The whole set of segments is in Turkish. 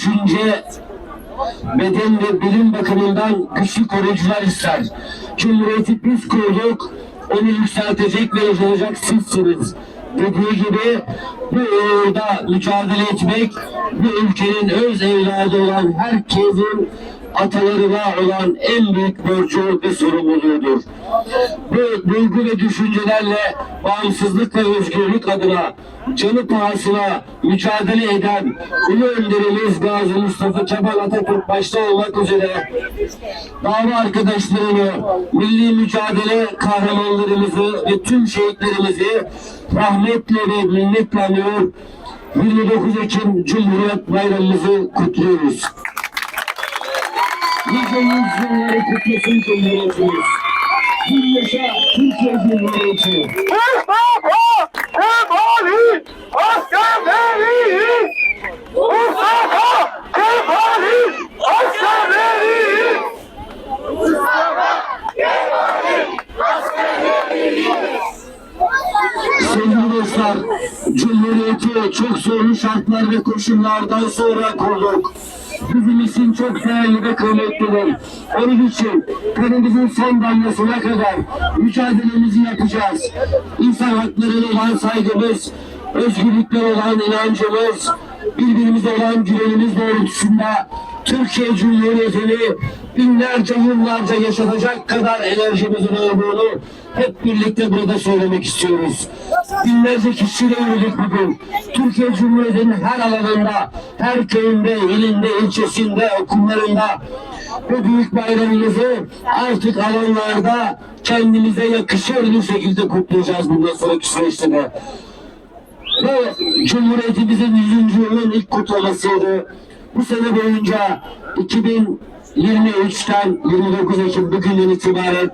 düşünce beden ve bilim bakımından güçlü koruyucular ister. Cumhuriyeti biz kurduk, onu yükseltecek ve yaşayacak sizsiniz. Dediği gibi bu uğurda mücadele etmek, bu ülkenin öz evladı olan herkesin atalarına olan en büyük borcu ve sorumluluğudur. Bu duygu ve düşüncelerle bağımsızlık ve özgürlük adına canı pahasına mücadele eden Ulu Önderimiz Gazi Mustafa Kemal Atatürk başta olmak üzere dava arkadaşlarını, milli mücadele kahramanlarımızı ve tüm şehitlerimizi rahmetle ve minnetle anıyor. 29 Ekim Cumhuriyet Bayramımızı kutluyoruz. Nice yüzyılları kutlasın Cumhuriyetimiz. Bir yaşa Türkiye Cumhuriyeti. Mustafa Kemal'i askerleri Mustafa Kemal'i askerleri Sevgili dostlar, Cumhuriyeti çok zorlu şartlar ve koşullardan sonra kurduk. Bizim için çok değerli ve kıymetlidir. Onun için kanımızın son damlasına kadar mücadelemizi yapacağız. İnsan haklarına olan saygımız, özgürlükler olan inancımız, birbirimize olan güvenimiz doğrultusunda Türkiye Cumhuriyeti'ni binlerce yıllarca yaşatacak kadar enerjimizin olduğunu hep birlikte burada söylemek istiyoruz. Binlerce kişiyle yürüdük bugün. Türkiye Cumhuriyeti'nin her alanında, her köyünde, ilinde, ilçesinde, okullarında bu büyük bayramımızı artık alanlarda kendimize yakışır bir şekilde kutlayacağız bundan sonraki süreçte de. Ve Cumhuriyetimizin 100. yılının ilk kutlamasıydı. Bu sene boyunca 2023'ten 29 Ekim bugünden itibaren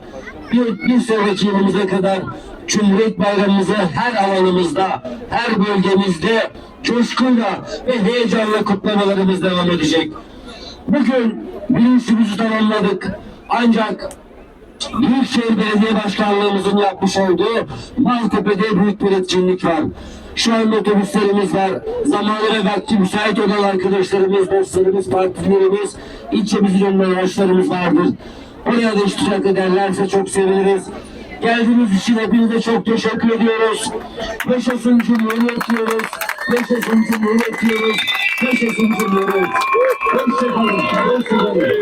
bir, bir sonraki yılımıza kadar Cumhuriyet Bayramımızı her alanımızda, her bölgemizde coşkuyla ve heyecanla kutlamalarımız devam edecek. Bugün bilinçimizi tamamladık. Ancak Büyükşehir Belediye Başkanlığımızın yapmış olduğu Maltepe'de büyük bir etkinlik var. Şu anda otobüslerimiz var. Zamanı ve vakti müsait olan arkadaşlarımız, dostlarımız, partilerimiz, ilçemizin önüne araçlarımız vardır. Oraya da iştirak ederlerse çok seviniriz. Geldiğiniz için hepinize çok teşekkür ediyoruz. Yaşasın Cumhuriyet diyoruz. Yaşasın Cumhuriyet diyoruz. Yaşasın Cumhuriyet. Hoşçakalın. Hoşçakalın.